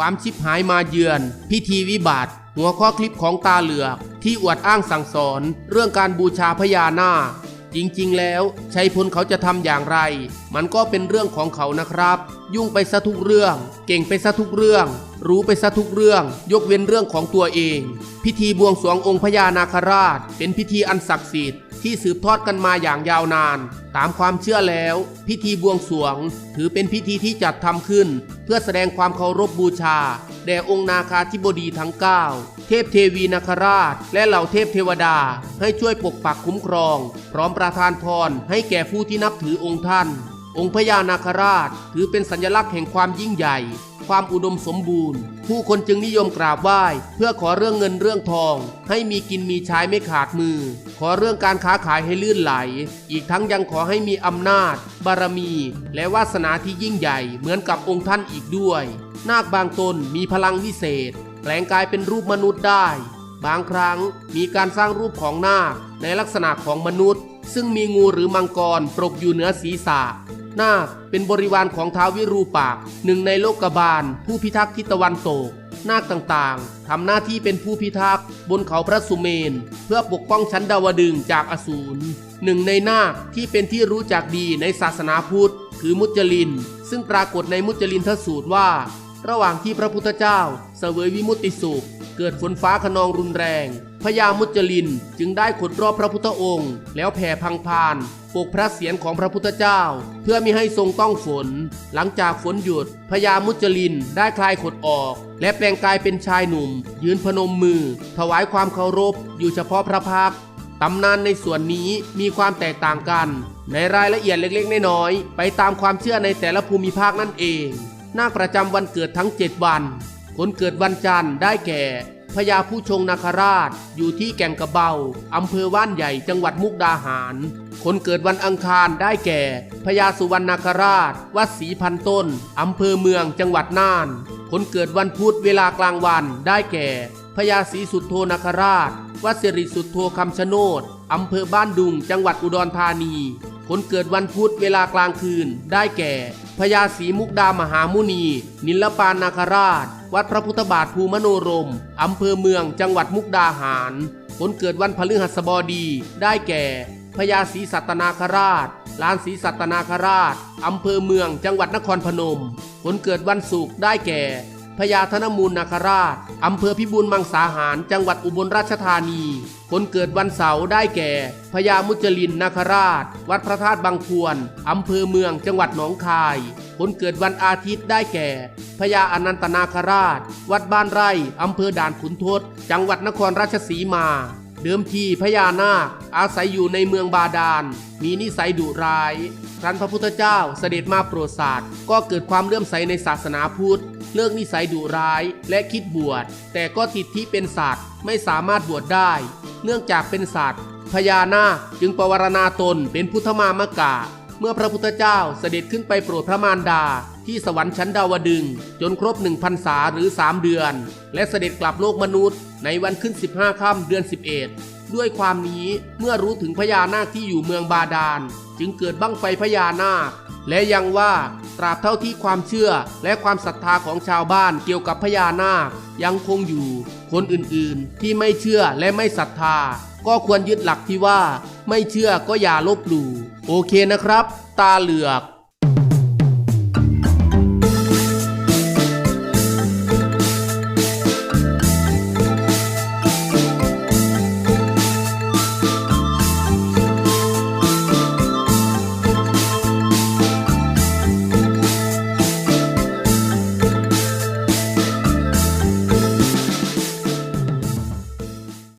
ความชิปหายมาเยือน พิธีวิบัติหัวข้อคลิปของตาเหลือก ที่อวดอ้างสั่งสอน เรื่องการบูชาพญานาค จริงๆ แล้วชัยพลเขาจะทำอย่างไร มันก็เป็นเรื่องของเขานะครับ ยุ่งไปซะทุกเรื่อง เก่งไปซะทุกเรื่อง รู้ไปซะทุกเรื่อง ยกเว้นเรื่องของตัวเอง พิธีบวงสรวงองค์พญานาคราช เป็นพิธีอันศักดิ์สิทธิ์ที่สืบทอดกันมาอย่างยาวนาน ตามความเชื่อแล้ว พิธีบวงสรวง ถือเป็นพิธีที่จัดทำขึ้น เพื่อแสดงความเคารพบูชา แด่องค์นาคาธิบดีทั้ง 9 เทพเทวีนาคราช และเหล่าเทพเทวดา ให้ช่วยปกปักคุ้มครอง พร้อมประทานพรให้แก่ผู้ที่นับถือองค์ท่าน องค์พญานาคราชถือเป็นสัญลักษณ์แห่งความยิ่งใหญ่ ความอุดมสมบูรณ์ ผู้คนจึงนิยมกราบไหว้ เพื่อขอเรื่องเงินเรื่องทอง ให้มีกินมีใช้ไม่ขาดมือ ขอเรื่องการค้าขายให้ลื่นไหล อีกทั้งยังขอให้มีอำนาจ บารมี และวาสนาที่ยิ่งใหญ่เหมือนกับองค์ท่านอีกด้วย นาคบางตนมีพลังวิเศษ แปลงกายเป็นรูปมนุษย์ได้ บางครั้งมีการสร้างรูปของนาคในลักษณะของมนุษย์ ซึ่งมีงูหรือมังกรปรกอยู่เหนือศีรษะ นาค เป็นบริวารของท้าววิรูปักหนึ่งในโลกบาล ผู้พิทักษ์ทิศตะวันตก นาคต่างๆ ทำหน้าที่เป็นผู้พิทักษ์บนเขาพระสุเมน เพื่อปกป้องชั้นดาวดึงจากอสูรหนึ่งในนาคที่เป็นที่รู้จักดีในศาสนาพุทธ คือมุจลิน ซึ่งปรากฏในมุจลินทสูตรว่า ระหว่างที่พระพุทธเจ้าเสวยวิมุตติสุข เกิดฝนฟ้าขนองรุนแรงพญามุจลินจึงได้ขดรอบพระพุทธองค์ แล้วแผ่พังพาน ปกพระเศียรของพระพุทธเจ้า เพื่อมิให้ทรงต้องฝน หลังจากฝนหยุดพญามุจลินได้คลายขดออก และแปลงกายเป็นชายหนุ่ม ยืนพนมมือ ถวายความเคารพ อยู่เฉพาะพระพักตร์ตำนานในส่วนนี้มีความแตกต่างกัน ในรายละเอียดเล็กๆน้อยๆไปตามความเชื่อในแต่ละภูมิภาคนั่นเองนาคประจำวันเกิดทั้ง 7 วัน คนเกิดวันจันทร์ได้แก่พญาผู้ชงนาคราช อยู่ที่แก่งกระเบาอำเภอว่านใหญ่จังหวัดมุกดาหาร คนเกิดวันอังคารได้แก่พญาสุวรรณนาคราช วัดศรีพันต้นอำเภอเมืองจังหวัดน่าน คนเกิดวันพุธเวลากลางวันได้แก่พญาศรีสุดโทนาคราช วัดสิริสุดโทคำชะโนดอำเภอบ้านดุงจังหวัดอุดรธานี คนเกิดวันพุธเวลากลางคืนได้แก่ พญาศรีมุกดามหามุนี นิลปานนาคราช วัดพระพุทธบาทภูมโนรม อำเภอเมืองจังหวัดมุกดาหาร คนเกิดวันพฤหัสบดีได้แก่ พญาศรีสัตนาคราชลานศรีสัตนาคราช อำเภอเมืองจังหวัดนครพนม ผลเกิดวันศุกร์ได้แก่ พญาธนมูลนาคราช อำเภอพิบูลมังสาหาร จังหวัดอุบลราชธานี คนเกิดวันเสาร์ได้แก่ พญามุจลินนาคราช วัดพระธาตุบางพวน อำเภอเมืองจังหวัดหนองคาย คนเกิดวันอาทิตย์ได้แก่ พญาอนันตนาคราช วัดบ้านไร่ อำเภอด่านขุนทด จังหวัดนครราชสีมา เดิมทีพญานาค อาศัยอยู่ในเมืองบาดาล มีนิสัยดุร้ายครั้นพระพุทธเจ้าเสด็จมาโปรดศาสตร์ก็เกิดความเลื่อมใสในศาสนาพุทธ เลิกนิสัยดุร้ายและคิดบวช แต่ก็ติดที่เป็นสัตว์ไม่สามารถบวชได้ เนื่องจากเป็นสัตว์พญานาคจึงปวารณาตนเป็นพุทธมามกะ เมื่อพระพุทธเจ้าเสด็จขึ้นไปโปรดพระมารดา ที่สวรรค์ชั้นดาวดึง จนครบหนึ่งพรรษาหรือ 3 เดือน และเสด็จกลับโลกมนุษย์ ในวันขึ้น 15ค่ำเดือน 11 ด้วยความนี้เมื่อรู้ถึงพญานาคที่อยู่เมืองบาดาล จึงเกิดบั้งไฟพญานาค และยังว่าตราบเท่าที่ความเชื่อและความศรัทธาของชาวบ้านเกี่ยวกับพญานาคยังคงอยู่ คนอื่นๆ ที่ไม่เชื่อและไม่ศรัทธา ก็ควรยึดหลักที่ว่า ไม่เชื่อก็อย่าลบหลู่โอเคนะครับ ตาเหลือก